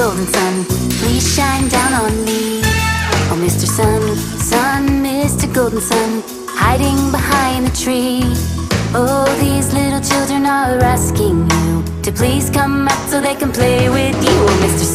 golden sun, please shine down on me. Oh, Mr. Sun, Sun, Mr. Golden Sun, hiding behind the tree. Oh, these little children are asking you to please come out so they can play with you. Oh, Mr.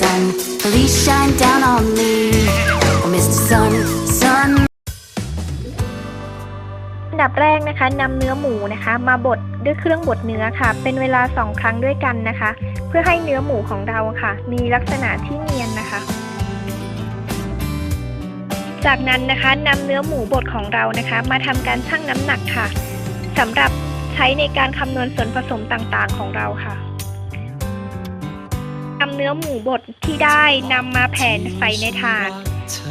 Sun, please shine down on me. Oh, Mr. Sun, Sun, อันดับแรกนะคะนำเนื้อหมูนะคะ มาบดด้วยเครื่องบดเนื้อค่ะ เป็นเวลา2ครั้งด้วยกันนะคะ เพื่อให้เนื้อหมูของเราค่ะ มีลักษณะที่เนียนนะคะ จากนั้นนะคะนำเนื้อหมูบดของเรานะคะ มาทำการชั่งน้ำหนักค่ะสำหรับใช้ในการคำนวณส่วนผสมต่างๆของเราค่ะ เนื้อหมูบดที่ได้นำมาแผ่นใส่ในถาด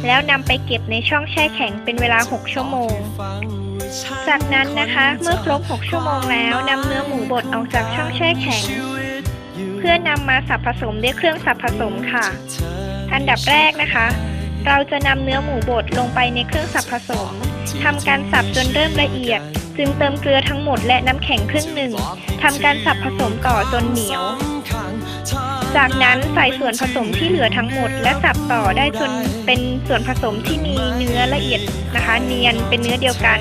แล้วนำไปเก็บในช่องแช่แข็งเป็นเวลา 6 ชั่วโมง จากนั้นนะคะเมื่อครบ 6 ชั่วโมงแล้วนำเนื้อหมูบดออกจากช่องแช่แข็ง เพื่อนำมาสับผสมด้วยเครื่องสับผสมค่ะ อันดับแรกนะคะ เราจะนำเนื้อหมูบดลงไปในเครื่องสับผสมทำการสับจนเริ่มละเอียด จึงเติมเกลือทั้งหมดและน้ำแข็งครึ่งหนึ่งทำการสับผสมต่อจนเหนียว จากนั้นใส่ส่วนผสมที่เหลือทั้งหมด และสับต่อได้จนเป็นส่วนผสมที่มีเนื้อละเอียดนะคะ เนียนเป็นเนื้อเดียวกัน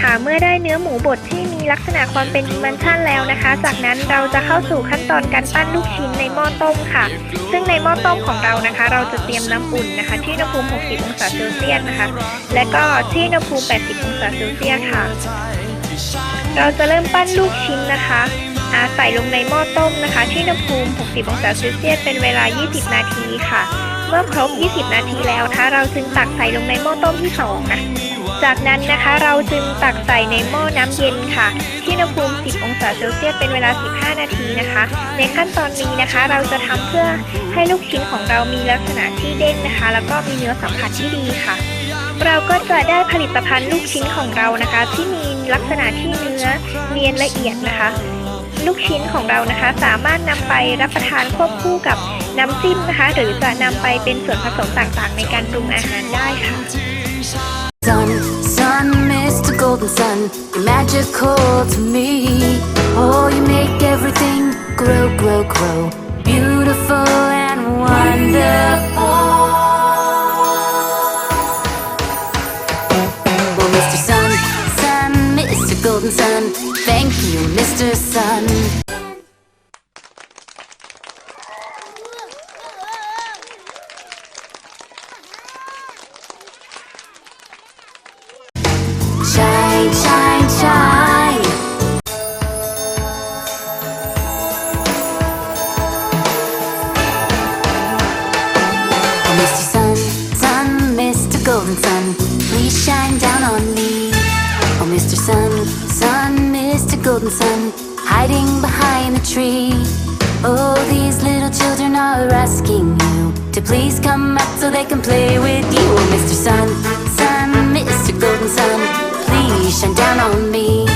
ค่ะเมื่อได้เนื้อหมูบดที่มีลักษณะความเป็นดิเมนชั่นแล้วนะคะ จากนั้นเราจะเข้าสู่ขั้นตอนการปั้นลูกชิ้นในหม้อต้มค่ะ ซึ่งในหม้อต้มของเรานะคะ เราจะเตรียมน้ำอุ่นนะคะ ที่อุณหภูมิ 60 องศาเซลเซียสนะคะ และก็ที่อุณหภูมิ 80 องศาเซลเซียสค่ะ เราจะเริ่มปั้นลูกชิ้นนะคะ ใส่ลงในหม้อต้มนะคะ ที่อุณหภูมิ 60 องศาเซลเซียสเป็นเวลา 20 นาทีค่ะ เมื่อครบ 20 นาทีแล้วนะคะ เราจึงตักใส่ลงในหม้อต้มที่สองนะ จากนั้นนะคะเราจึงตักใส่ในหม้อน้ำเย็นค่ะ ที่อุณหภูมิ 10 องศาเซลเซียสเป็นเวลา 15 นาทีนะคะ ในขั้นตอนนี้นะคะ เราจะทำเพื่อให้ลูกชิ้นของเรามีลักษณะที่เด้งนะคะ แล้วก็มีเนื้อสัมผัสที่ดีค่ะเราก็จะได้ผลิตภัณฑ์ลูกชิ้นของเรานะคะ ที่มีลักษณะที่เนื้อเนียนละเอียดนะคะ ลูกชิ้นของเรานะคะ สามารถนำไปรับประทานควบคู่กับน้ำจิ้มนะคะ หรือจะนำไปเป็นส่วนผสมต่างๆ ในการปรุงอาหารได้ค่ะ Sun, sun, Mr. Golden Sun, you're magical to me. Oh, you make everything grow, grow, grow, beautiful and wonderful. Thank you, Mr. Sun. Shine, shine, shine. Mr. Sun, Sun, Mr. Golden Sun, please shine down Golden Sun, hiding behind the tree. Oh, these little children are asking you to please come out so they can play with you. Oh, Mr. Sun, Sun, Mr. Golden Sun, please shine down on me.